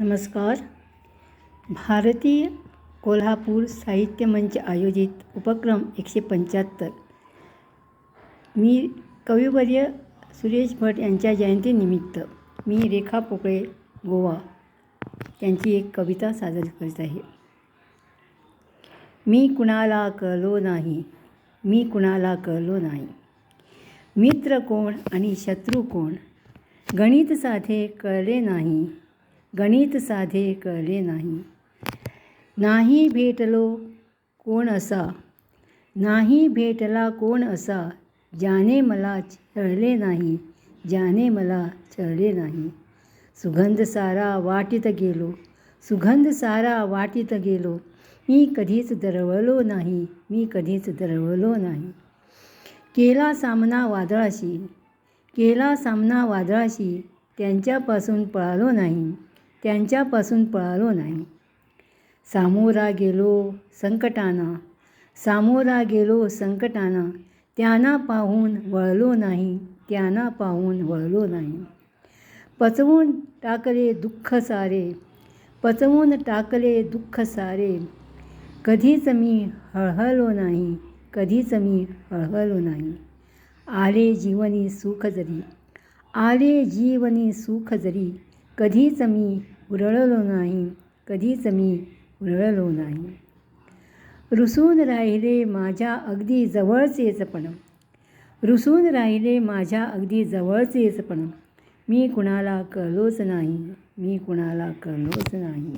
नमस्कार. भारतीय कोल्हापूर साहित्य मंच आयोजित उपक्रम एकशे पंच्याहत्तर. मी कविवर्य सुरेश भट यांच्या जयंतीनिमित्त मी रेखा पोकळे गोवा त्यांची एक कविता सादर करीत आहे. मी कुणाला कळलो नाही मी कुणाला कळलो नाही. मित्र कोण आणि शत्रू कोण? गणित साधे कळले नाही गणित साधे कळले नाही. नाही भेटलो कोण असा? नाही भेटला कोण असा? ज्याने मला छळले नाही ज्याने मला छळले नाही. सुगंध सारा वाटीत गेलो सुगंध सारा वाटीत गेलो. मी कधीच दरवलो नाही मी कधीच दरवलो नाही. केला सामना वादळाशी केला सामना वादळाशी त्यांच्यापासून पळालो नाही. त्यांच्यापासून पळालो नाही. सामोरा गेलो संकटांना. सामोरा गेलो संकटांना. त्यांना पाहून वळलो नाही. त्यांना पाहून वळलो नाही. पचवून टाकले दुःख सारे. पचवून टाकले दुःख सारे. कधीच मी हळहळलो नाही. कधीच मी हळहळलो नाही. आले जीवनी सुख जरी. आले जीवनी सुख जरी. कधीच मी उरळलो नाही कधीच मी उरळलो नाही. रुसून राहिले माझ्या अगदी जवळचेचपण रुसून राहिले माझ्या अगदी जवळचेचपण मी कुणाला कळलोच नाही मी कुणाला कळलोच नाही.